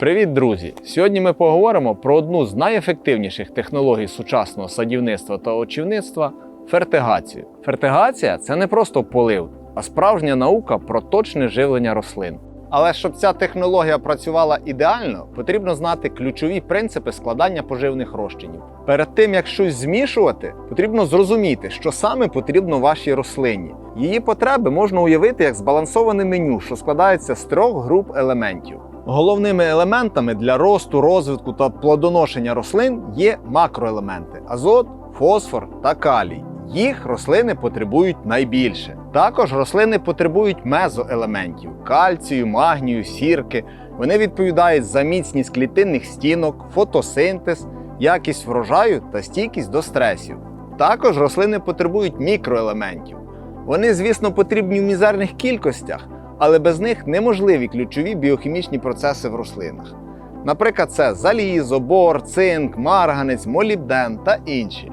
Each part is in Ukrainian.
Привіт, друзі! Сьогодні ми поговоримо про одну з найефективніших технологій сучасного садівництва та очівництва фертигацію. Фертигація це не просто полив, а справжня наука про точне живлення рослин. Але щоб ця технологія працювала ідеально, потрібно знати ключові принципи складання поживних розчинів. Перед тим як щось змішувати, потрібно зрозуміти, що саме потрібно вашій рослині. Її потреби можна уявити як збалансоване меню, що складається з трьох груп елементів. Головними елементами для росту, розвитку та плодоношення рослин є макроелементи азот, фосфор та калій. Їх рослини потребують найбільше. Також рослини потребують мезоелементів кальцію, магнію, сірки. Вони відповідають за міцність клітинних стінок, фотосинтез, якість врожаю та стійкість до стресів. Також рослини потребують мікроелементів. Вони, звісно, потрібні в мізерних кількостях, але без них неможливі ключові біохімічні процеси в рослинах. Наприклад, це залізо, бор, цинк, марганець, молібден та інші.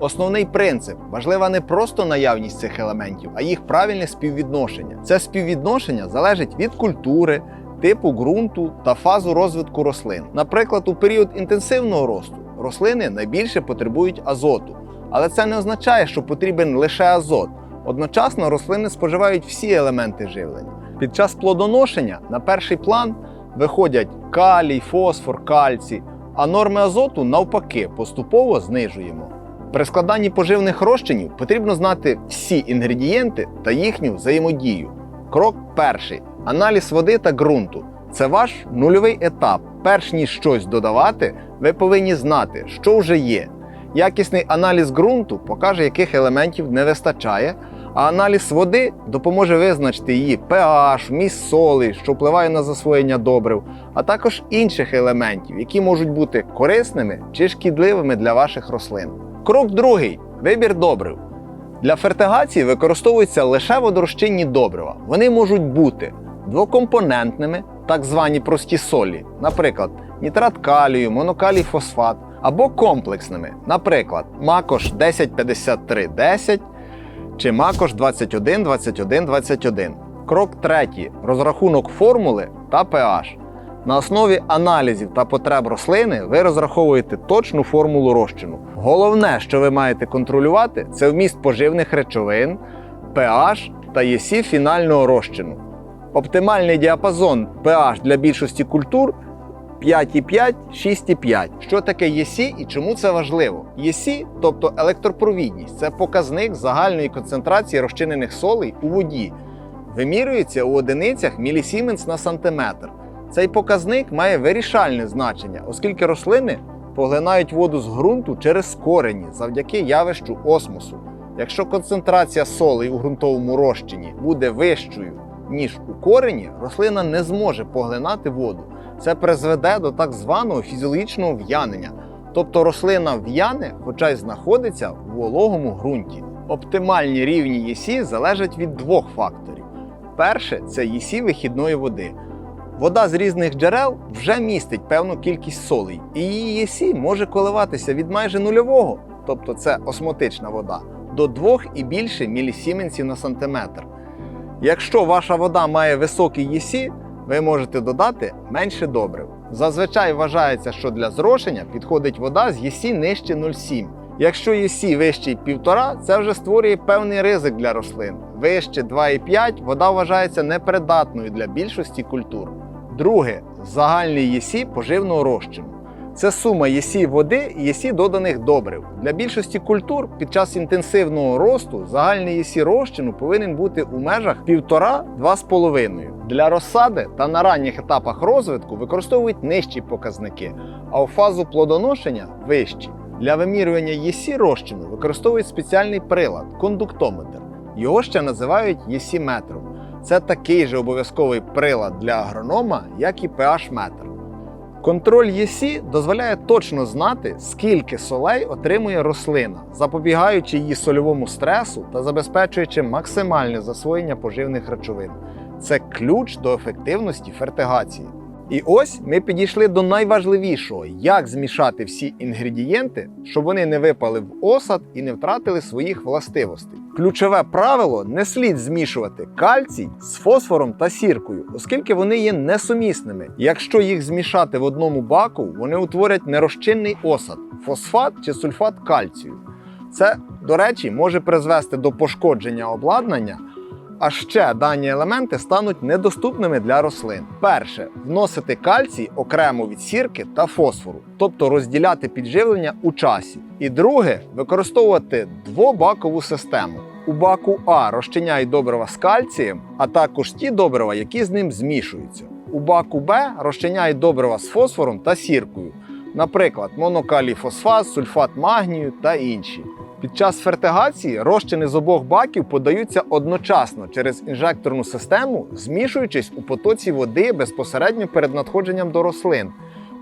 Основний принцип важлива не просто наявність цих елементів, а їх правильне співвідношення. Це співвідношення залежить від культури, типу ґрунту та фазу розвитку рослин. Наприклад, у період інтенсивного росту рослини найбільше потребують азоту, але це не означає, що потрібен лише азот. Одночасно рослини споживають всі елементи живлення. Під час плодоношення на перший план виходять калій, фосфор, кальцій, а норми азоту навпаки поступово знижуємо. При складанні поживних розчинів потрібно знати всі інгредієнти та їхню взаємодію. Крок перший аналіз води та ґрунту. Це ваш нульовий етап. Перш ніж щось додавати, ви повинні знати, що вже є. Якісний аналіз ґрунту покаже, яких елементів не вистачає, а аналіз води допоможе визначити її pH, вміст соли, що впливає на засвоєння добрив, а також інших елементів, які можуть бути корисними чи шкідливими для ваших рослин. Крок другий вибір добрив. Для фертигації використовуються лише водорозчинні добрива. Вони можуть бути двокомпонентними, так звані прості солі, наприклад, нітрат калію, монокалій фосфат, або комплексними, наприклад, Макош 105310 чи Макош 21 21 21. Крок третій розрахунок формули та pH. На основі аналізів та потреб рослини ви розраховуєте точну формулу розчину. Головне, що ви маєте контролювати, це вміст поживних речовин, pH та ЄСІ фінального розчину. Оптимальний діапазон pH для більшості культур 5,5, 6,5. Що таке ЄСІ і чому це важливо? ЄСІ, тобто електропровідність, це показник загальної концентрації розчинених солей у воді. Вимірюється у одиницях мілісіменс на сантиметр. Цей показник має вирішальне значення, оскільки рослини поглинають воду з ґрунту через корені завдяки явищу осмосу. Якщо концентрація солей у ґрунтовому розчині буде вищою, ніж у корені, рослина не зможе поглинати воду. Це призведе до так званого фізіологічного в'янення. Тобто рослина в'яне, хоча й знаходиться в вологому ґрунті. Оптимальні рівні ЄСІ залежать від двох факторів. Перше це ЄСІ вихідної води. Вода з різних джерел вже містить певну кількість солей, і її ЄСІ може коливатися від майже нульового, тобто це осмотична вода, до 2 і більше мілісіменсів на сантиметр. Якщо ваша вода має високий ЄСІ, ви можете додати менше добрив. Зазвичай вважається, що для зрошення підходить вода з ЄСІ нижче 0,7. Якщо ЄСІ вищий 1,5, це вже створює певний ризик для рослин. Вище 2,5 вода вважається непридатною для більшості культур. Друге загальний ЄСІ поживного розчину. Це сума ЄСІ води і ЄСІ доданих добрив. Для більшості культур під час інтенсивного росту загальний ЄСІ розчину повинен бути у межах 1,5-2,5. Для розсади та на ранніх етапах розвитку використовують нижчі показники, а у фазу плодоношення вищі. Для вимірювання ЄСІ розчину використовують спеціальний прилад кондуктометр. Його ще називають ЄСІ-метром. Це такий же обов'язковий прилад для агронома, як і pH-метр. Контроль ЄСІ дозволяє точно знати, скільки солей отримує рослина, запобігаючи її сольовому стресу та забезпечуючи максимальне засвоєння поживних речовин. Це ключ до ефективності фертигації. І ось ми підійшли до найважливішого: як змішати всі інгредієнти, щоб вони не випали в осад і не втратили своїх властивостей. Ключове правило не слід змішувати кальцій з фосфором та сіркою, оскільки вони є несумісними. Якщо їх змішати в одному баку, вони утворять нерозчинний осад фосфат чи сульфат кальцію. Це, до речі, може призвести до пошкодження обладнання. А ще дані елементи стануть недоступними для рослин. Перше вносити кальцій окремо від сірки та фосфору, тобто розділяти підживлення у часі. І друге використовувати двобакову систему. У баку А розчиняй добрива з кальцієм, а також ті добрива, які з ним змішуються. У баку Б розчиняй добрива з фосфором та сіркою, наприклад, монокалій фосфат, сульфат магнію та інші. Під час фертигації розчини з обох баків подаються одночасно через інжекторну систему, змішуючись у потоці води безпосередньо перед надходженням до рослин.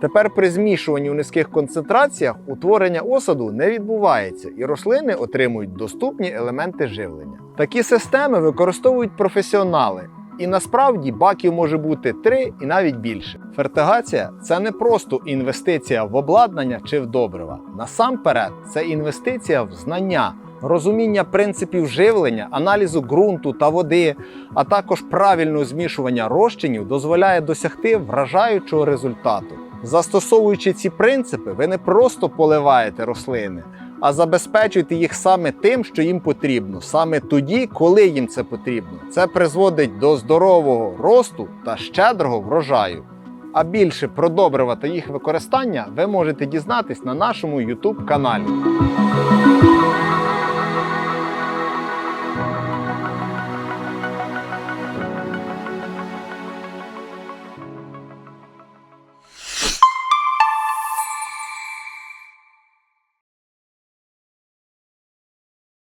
Тепер при змішуванні у низьких концентраціях утворення осаду не відбувається, і рослини отримують доступні елементи живлення. Такі системи використовують професіонали. І насправді баків може бути три і навіть більше. Фертигація це не просто інвестиція в обладнання чи в добрива. Насамперед, це інвестиція в знання, розуміння принципів живлення, аналізу ґрунту та води, а також правильного змішування розчинів дозволяє досягти вражаючого результату. Застосовуючи ці принципи, ви не просто поливаєте рослини, а забезпечуйте їх саме тим, що їм потрібно, саме тоді, коли їм це потрібно. Це призводить до здорового росту та щедрого врожаю. А більше про добрива та їх використання ви можете дізнатись на нашому YouTube каналі.